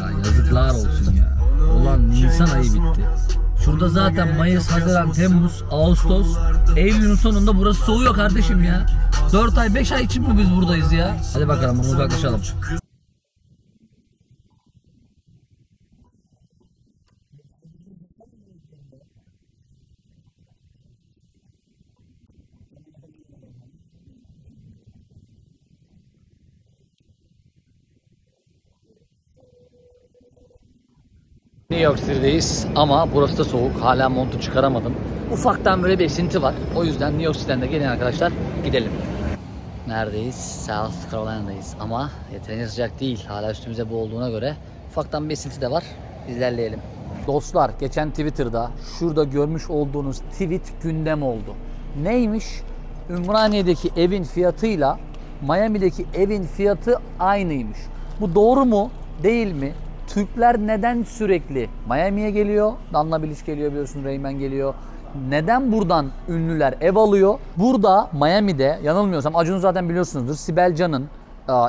Ya yazıklar olsun ya. Ulan Nisan ayı bitti. Şurada zaten Mayıs, Haziran, Temmuz, Ağustos, Eylül'ün sonunda burası soğuyor kardeşim ya. 4 ay 5 ay için mi biz buradayız ya? Hadi bakalım bunu uzaklaşalım. New York City'deyiz ama burası da soğuk. Hala montu çıkaramadım. Ufaktan böyle bir esinti var. O yüzden New York City'den de gelin arkadaşlar gidelim. Neredeyiz? South Carolina'dayız ama yeterince sıcak değil. Hala üstümüze bu olduğuna göre ufaktan bir esinti de var. İlerleyelim. Dostlar geçen Twitter'da şurada görmüş olduğunuz tweet gündem oldu. Neymiş? Ümraniye'deki evin fiyatıyla Miami'deki evin fiyatı aynıymış. Bu doğru mu? Değil mi? Türkler neden sürekli Miami'ye geliyor? Danla Bilic geliyor biliyorsun, Reymen geliyor. Neden buradan ünlüler ev alıyor? Burada Miami'de yanılmıyorsam Acun zaten biliyorsunuzdur. Sibel Can'ın,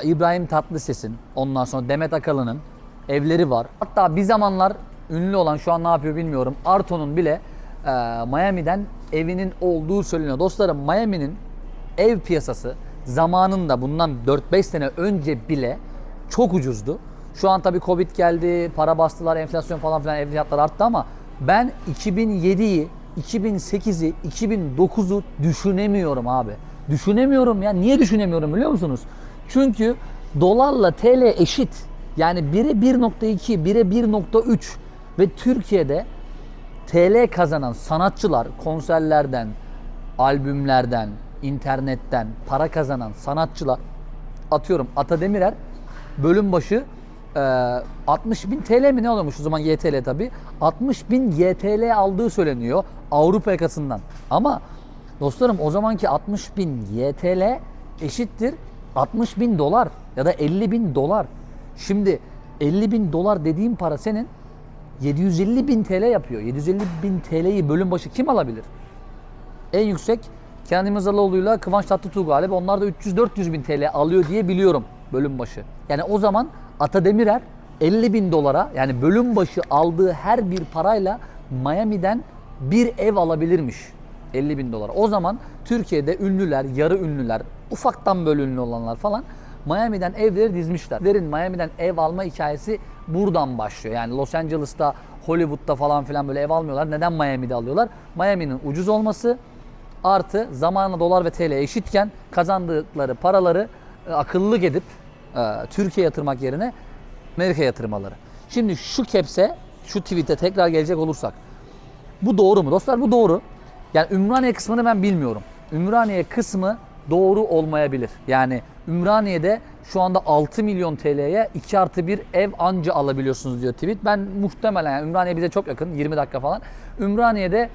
İbrahim Tatlıses'in, ondan sonra Demet Akalın'ın evleri var. Hatta bir zamanlar ünlü olan şu an ne yapıyor bilmiyorum. Arto'nun bile Miami'den evinin olduğu söyleniyor. Dostlarım Miami'nin ev piyasası zamanında bundan 4-5 sene önce bile çok ucuzdu. Şu an tabii Covid geldi, para bastılar, enflasyon falan filan ev fiyatları arttı ama ben 2007'yi, 2008'i, 2009'u düşünemiyorum abi. Düşünemiyorum ya. Niye düşünemiyorum biliyor musunuz? Çünkü dolarla TL eşit. Yani biri 1.2, biri 1.3 ve Türkiye'de TL kazanan sanatçılar konserlerden, albümlerden, internetten para kazanan sanatçılar atıyorum Ata Demirer bölüm başı e, 60 bin TL mi ne oluyormuş o zaman YTL tabi 60 bin YTL aldığı söyleniyor Avrupa yakasından. Ama dostlarım o zamanki 60 bin YTL eşittir 60 bin dolar ya da 50 bin dolar. Şimdi 50 bin dolar dediğim para senin 750 bin TL yapıyor. 750 bin TL'yi bölüm başı kim alabilir? En yüksek Kenan İmirzalıoğlu'yla Kıvanç Tatlıtuğ galiba. Onlar da 300-400 bin TL alıyor diye biliyorum bölüm başı. Yani o zaman Ata Demirer 50 bin dolara yani bölüm başı aldığı her bir parayla Miami'den bir ev alabilirmiş. 50 bin dolar. O zaman Türkiye'de ünlüler, yarı ünlüler, ufaktan böyle ünlü olanlar falan Miami'den evleri dizmişler. Derin Miami'den ev alma hikayesi buradan başlıyor. Yani Los Angeles'ta, Hollywood'da falan filan böyle ev almıyorlar. Neden Miami'de alıyorlar? Miami'nin ucuz olması, artı zamanla dolar ve TL eşitken kazandıkları paraları e, akıllık edip e, Türkiye yatırmak yerine Amerika'ya yatırmaları. Şimdi şu kepse, şu tweet'e tekrar gelecek olursak. Bu doğru mu? Dostlar bu doğru. Yani Ümraniye kısmını ben bilmiyorum. Ümraniye kısmı doğru olmayabilir. Yani Ümraniye'de şu anda 6 milyon TL'ye 2 artı 1 ev anca alabiliyorsunuz diyor tweet. Ben muhtemelen yani Ümraniye bize çok yakın 20 dakika falan. Ümraniye'de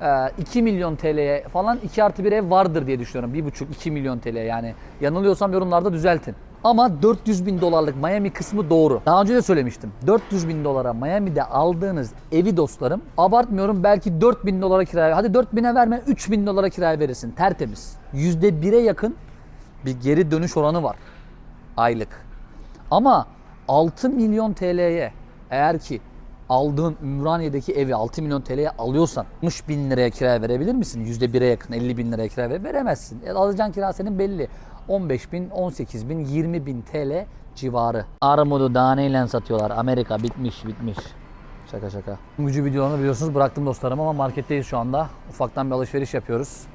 e, 2 milyon TL'ye falan 2 artı 1 ev vardır diye düşünüyorum. 1,5-2 milyon TL yani. Yanılıyorsam yorumlarda düzeltin. Ama 400 bin dolarlık Miami kısmı doğru. Daha önce de söylemiştim. 400 bin dolara Miami'de aldığınız evi dostlarım abartmıyorum belki 4 bin dolara kiraya hadi 4 bine verme 3 bin dolara kiraya verirsin tertemiz. %1'e yakın bir geri dönüş oranı var aylık. Ama 6 milyon TL'ye eğer ki aldığın Ümraniye'deki evi 6 milyon TL'ye alıyorsan 60 bin liraya kiraya verebilir misin? %1'e yakın 50 bin liraya ver- veremezsin. E, alacağın kira senin belli. 15 bin, 18 bin, 20 bin TL civarı. Armudu daneyle satıyorlar. Amerika bitmiş bitmiş. Şaka şaka. Gücü videolarını biliyorsunuz bıraktım dostlarım ama marketteyiz şu anda. Ufaktan bir alışveriş yapıyoruz.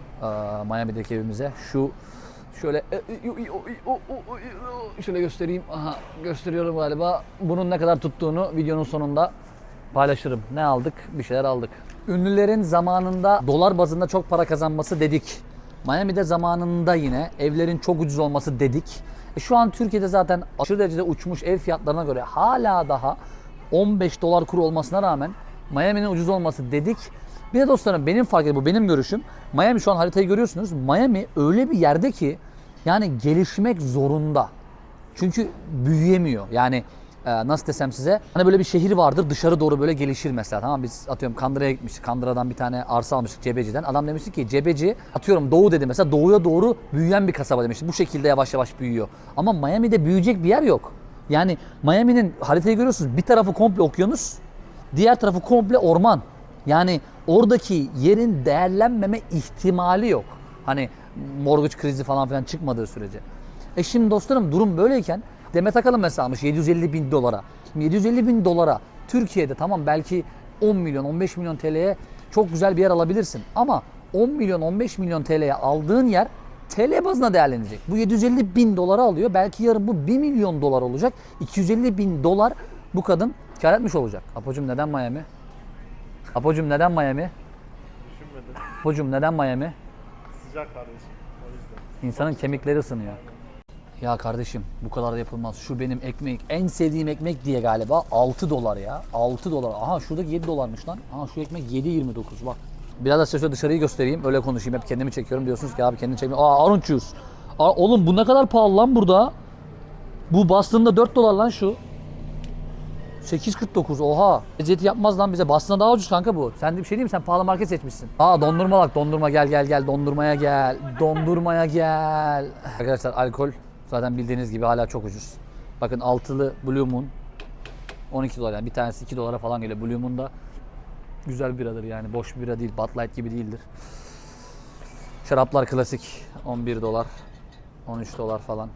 Miami'deki evimize. Şu şöyle e, şöyle göstereyim. Aha, gösteriyorum galiba. Bunun ne kadar tuttuğunu videonun sonunda paylaşırım. Ne aldık? Bir şeyler aldık. Ünlülerin zamanında dolar bazında çok para kazanması dedik. Miami'de zamanında yine evlerin çok ucuz olması dedik. E şu an Türkiye'de zaten aşırı derecede uçmuş ev fiyatlarına göre hala daha 15 dolar kuru olmasına rağmen Miami'nin ucuz olması dedik. Bir de dostlarım benim fark ettiğim bu benim görüşüm. Miami şu an haritayı görüyorsunuz. Miami öyle bir yerde ki yani gelişmek zorunda. Çünkü büyüyemiyor. Yani e, nasıl desem size hani böyle bir şehir vardır dışarı doğru böyle gelişir mesela tamam biz atıyorum Kandıra'ya gitmiştik Kandıra'dan bir tane arsa almıştık Cebeci'den adam demişti ki Cebeci atıyorum doğu dedi mesela doğuya doğru büyüyen bir kasaba demişti bu şekilde yavaş yavaş büyüyor ama Miami'de büyüyecek bir yer yok Yani Miami'nin haritayı görüyorsunuz. Bir tarafı komple okyanus, diğer tarafı komple orman. Yani oradaki yerin değerlenmeme ihtimali yok. Hani mortgage krizi falan filan çıkmadığı sürece. E şimdi dostlarım durum böyleyken Demet Akalın mesela almış 750 bin dolara. Şimdi 750 bin dolara Türkiye'de tamam belki 10 milyon 15 milyon TL'ye çok güzel bir yer alabilirsin. Ama 10 milyon 15 milyon TL'ye aldığın yer TL bazına değerlenecek. Bu 750 bin dolara alıyor. Belki yarın bu 1 milyon dolar olacak. 250 bin dolar bu kadın kar etmiş olacak. Apocuğum neden Miami? Apocuğum neden Miami? Düşünmedim. Apocuğum neden Miami? Sıcak kardeşim. O yüzden. İnsanın kemikleri ısınıyor. Ya kardeşim bu kadar da yapılmaz. Şu benim ekmek, en sevdiğim ekmek diye galiba 6 dolar ya. 6 dolar. Aha şuradaki 7 dolarmış lan. Aha şu ekmek 7.29 bak. Biraz da size dışarıyı göstereyim. Öyle konuşayım. Hep kendimi çekiyorum. Diyorsunuz ki abi kendini çekme. Aa orange juice. Aa, oğlum bu ne kadar pahalı lan burada. Bu Boston'da 4 dolar lan şu. 8.49 oha. Eziyeti yapmaz lan bize. Boston'da daha ucuz kanka bu. Sen de bir şey diyeyim? Sen pahalı market seçmişsin. Aa dondurma bak dondurma gel gel gel dondurmaya gel. Dondurmaya gel. Arkadaşlar alkol zaten bildiğiniz gibi hala çok ucuz. Bakın altılı Blue Moon 12 dolar yani bir tanesi 2 dolara falan geliyor. Blue Moon da güzel biradır yani boş bir bira değil. Bud Light gibi değildir. Şaraplar klasik 11 dolar 13 dolar falan.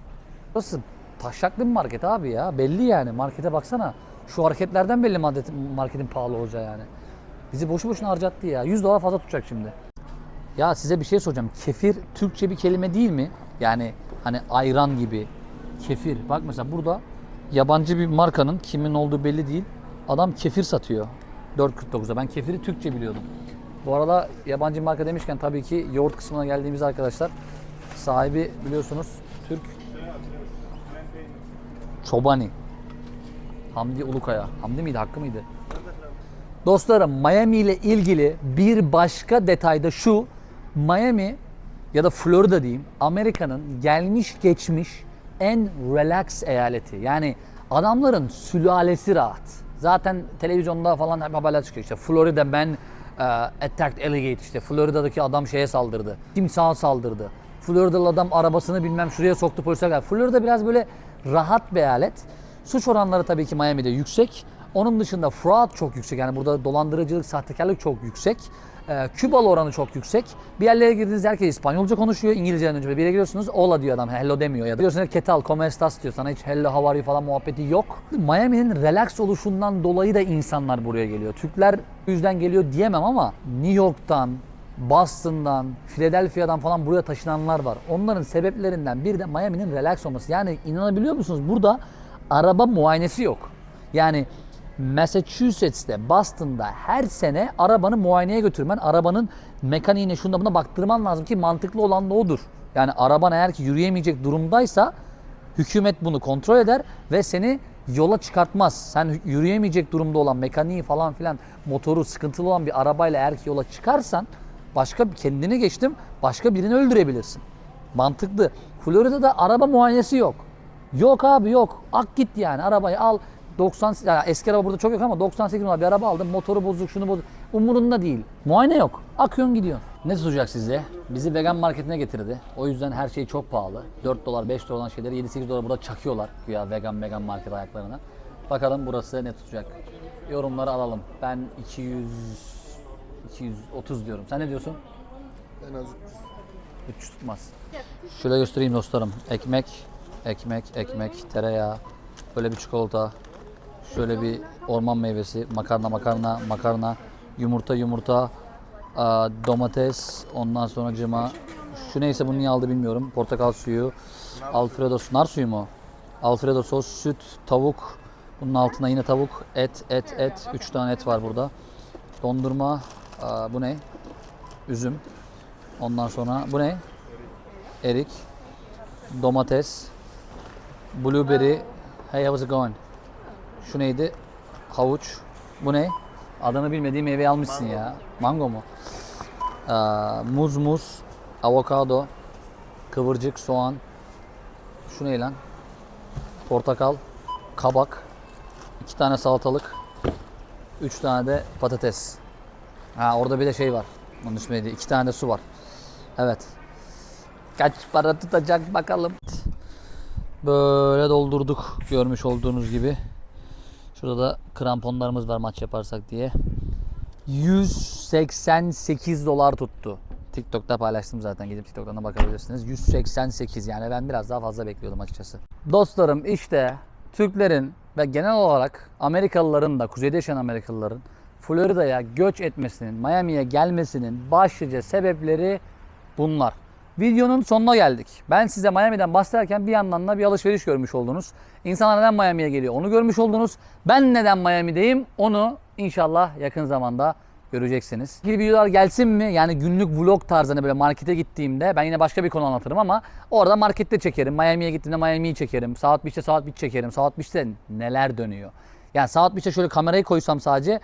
Burası taşaklı bir market abi ya. Belli yani. Markete baksana. Şu hareketlerden belli marketin, pahalı olacağı yani. Bizi boşu boşuna harcattı ya. 100 dolar fazla tutacak şimdi. Ya size bir şey soracağım. Kefir Türkçe bir kelime değil mi? Yani hani ayran gibi. Kefir. Bak mesela burada yabancı bir markanın kimin olduğu belli değil. Adam kefir satıyor. 4.49'a. Ben kefiri Türkçe biliyordum. Bu arada yabancı marka demişken tabii ki yoğurt kısmına geldiğimiz arkadaşlar sahibi biliyorsunuz Türk Çobani. Hamdi Ulukaya. Hamdi miydi? Hakkı mıydı? Dostlarım Miami ile ilgili bir başka detay da şu. Miami ya da Florida diyeyim Amerika'nın gelmiş geçmiş en relax eyaleti. Yani adamların sülalesi rahat. Zaten televizyonda falan hep haberler çıkıyor işte Florida man uh, attacked alligator işte Florida'daki adam şeye saldırdı. Timsaha saldırdı. Florida'lı adam arabasını bilmem şuraya soktu polisler geldi. Florida biraz böyle rahat bir eyalet. Suç oranları tabii ki Miami'de yüksek. Onun dışında fraud çok yüksek. Yani burada dolandırıcılık, sahtekarlık çok yüksek. Ee, Kübalı oranı çok yüksek. Bir yerlere girdiğiniz herkes İspanyolca konuşuyor. İngilizceden önce bir yere giriyorsunuz. Hola diyor adam. Hello demiyor. Ya da diyorsunuz que tal, como estás diyor. Sana hiç hello, how are you falan muhabbeti yok. Miami'nin relax oluşundan dolayı da insanlar buraya geliyor. Türkler yüzden geliyor diyemem ama New York'tan, Boston'dan, Philadelphia'dan falan buraya taşınanlar var. Onların sebeplerinden bir de Miami'nin relax olması. Yani inanabiliyor musunuz? Burada araba muayenesi yok. Yani Massachusetts'te, Boston'da her sene arabanı muayeneye götürmen, arabanın mekaniğine şunda buna baktırman lazım ki mantıklı olan da odur. Yani araban eğer ki yürüyemeyecek durumdaysa hükümet bunu kontrol eder ve seni yola çıkartmaz. Sen yürüyemeyecek durumda olan mekaniği falan filan motoru sıkıntılı olan bir arabayla eğer ki yola çıkarsan başka kendini geçtim başka birini öldürebilirsin. Mantıklı. Florida'da araba muayenesi yok. Yok abi yok. Ak git yani arabayı al. 90 yani eski araba burada çok yok ama 98 numaralı bir araba aldım. Motoru bozuk, şunu bozuk. Umurunda değil. Muayene yok. Akıyorsun gidiyorsun. Ne tutacak sizde? Bizi vegan marketine getirdi. O yüzden her şey çok pahalı. 4 dolar, 5 dolar olan şeyleri 7-8 dolar burada çakıyorlar. Güya vegan vegan market ayaklarına. Bakalım burası ne tutacak? Yorumları alalım. Ben 200 230 diyorum. Sen ne diyorsun? En az 300 tutmaz. Şöyle göstereyim dostlarım. Ekmek, ekmek, ekmek, tereyağı, böyle bir çikolata, şöyle bir orman meyvesi, makarna, makarna, makarna, yumurta, yumurta, domates, ondan sonra cıma. Şu neyse bunu niye aldı bilmiyorum. Portakal suyu, alfredo, nar suyu mu? Alfredo sos, süt, tavuk. Bunun altında yine tavuk, et, et, et. 3 tane et var burada. Dondurma, bu ne? Üzüm. Ondan sonra bu ne? Erik, domates, blueberry. Hey, how's it going? Şu neydi? Havuç. Bu ne? Adını bilmediğim meyveyi almışsın ya. Mango mu? Aa, muz muz, avokado, kıvırcık, soğan. Şu ne lan? Portakal, kabak, iki tane salatalık, üç tane de patates. Ha orada bir de şey var. Onun ismi? İki tane de su var. Evet. Kaç para tutacak bakalım. Böyle doldurduk görmüş olduğunuz gibi. Şurada da kramponlarımız var maç yaparsak diye. 188 dolar tuttu. TikTok'ta paylaştım zaten gidip TikTok'tan da bakabilirsiniz. 188 yani ben biraz daha fazla bekliyordum açıkçası. Dostlarım işte Türklerin ve genel olarak Amerikalıların da kuzeyde yaşayan Amerikalıların Florida'ya göç etmesinin, Miami'ye gelmesinin başlıca sebepleri bunlar. Videonun sonuna geldik. Ben size Miami'den bahsederken bir yandan da bir alışveriş görmüş oldunuz. İnsanlar neden Miami'ye geliyor onu görmüş oldunuz. Ben neden Miami'deyim onu inşallah yakın zamanda göreceksiniz. İlgili videolar gelsin mi? Yani günlük vlog tarzında böyle markete gittiğimde ben yine başka bir konu anlatırım ama orada markette çekerim. Miami'ye gittiğimde Miami'yi çekerim. South Beach'te South Beach çekerim. South Beach'te neler dönüyor? Yani South Beach'te şöyle kamerayı koysam sadece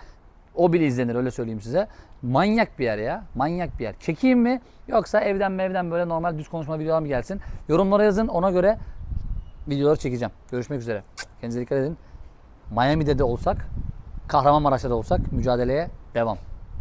o bile izlenir öyle söyleyeyim size. Manyak bir yer ya. Manyak bir yer. Çekeyim mi? Yoksa evden mevden böyle normal düz konuşma videolar mı gelsin? Yorumlara yazın ona göre videoları çekeceğim. Görüşmek üzere. Kendinize dikkat edin. Miami'de de olsak, Kahramanmaraş'ta da olsak mücadeleye devam.